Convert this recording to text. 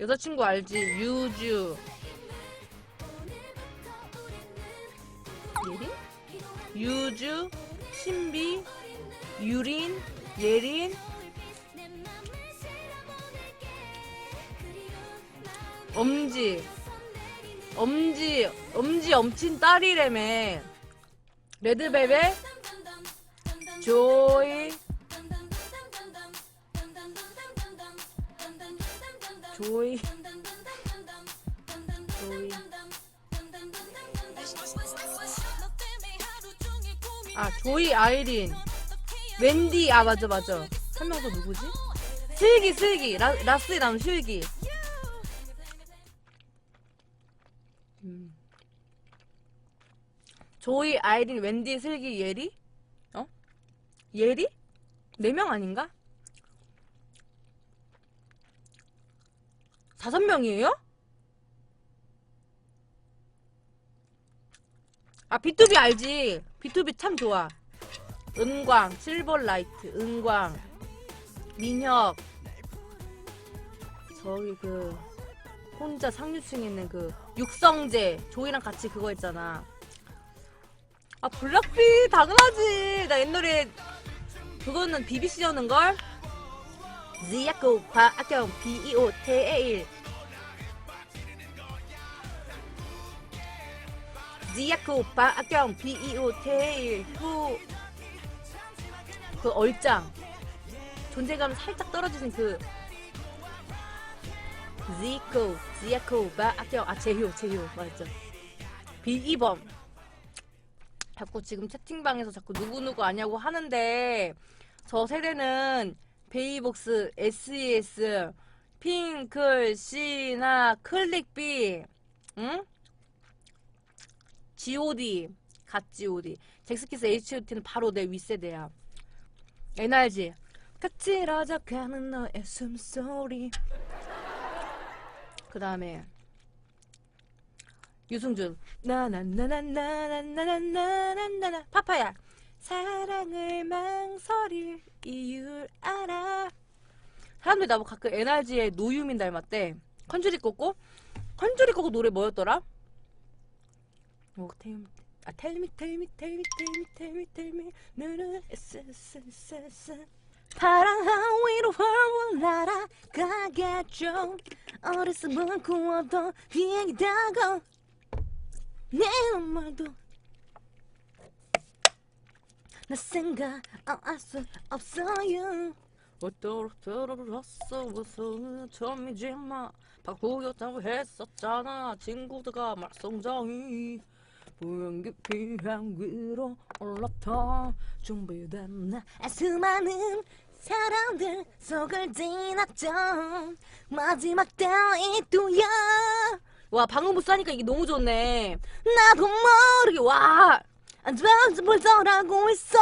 여자친구 알지? 유주. 예린? 유주, 신비, 유린, 예린. 엄지. 엄지, 엄지 엄친 딸이래매. 레드벨벳, 조이, 조이, 조이. 아, 조이 아이린. 웬디, 아, 맞아, 맞아. 한 명 더 누구지? 슬기, 슬기. 라, 라스에 나온 슬기. 음. 조이, 아이린, 웬디, 슬기, 예리? 어? 예리? 네 명 아닌가? 다섯 명이에요? 아, B2B 알지? B2B 참 좋아. 은광, 실버라이트, 은광, 민혁. 저기 그, 혼자 상류층에 있는 그, 육성재. 조이랑 같이 그거 했잖아. 아, 블락비, 당연하지. 나 옛날에, 그거는 BBC였는걸? 지약고, 과학경, BEO, 태일. 지약고, 과학경, BEO, 태일. 후. 그 얼짱. 존재감 살짝 떨어지는 그. 지코, 지야코, 바악경, 아, 제효, 제효, 맞죠. 비기범. 자꾸 지금 채팅방에서 자꾸 누구누구 아냐고 하는데, 저 세대는 베이복스, SES, 핑클, 시나, 클릭비, 응? GOD, 갓 GOD. 잭스키스 H.O.T는 바로 내 윗세대야. NRG. 까칠어져 가는 너의 숨소리. 그 다음에 유승준. 나나나나나나나나나나나 파파야. 사랑을 망설일 이유를 알아. 사람들이 나보고 가끔 NRG의 노유민 닮았대. 컨츄리 꼬꼬? 컨츄리 꼬꼬 노래 뭐였더라? 뭐, 텔미, 아, 텔미, 텔미, 텔미, 텔미, 텔미, 텔미, 누르, 스스스스. 파란 하위로 훨훨 날아가겠죠. 어렸으면 구워도 비행기 타고, 내 엄마도 나 생각 안할수 없어요. 어떠러떠러렀어. 무슨 처음이지만 바꾸였다고 했었잖아. 친구들과 부연 깊이 향 위로 올라타. 준비된 나 수많은 사람들 속을 지났던 마지막 데이트야. 와 방금 하니까 이게 너무 좋네. 나도 모르게 와. 앉아서 뭘 떠나고 있어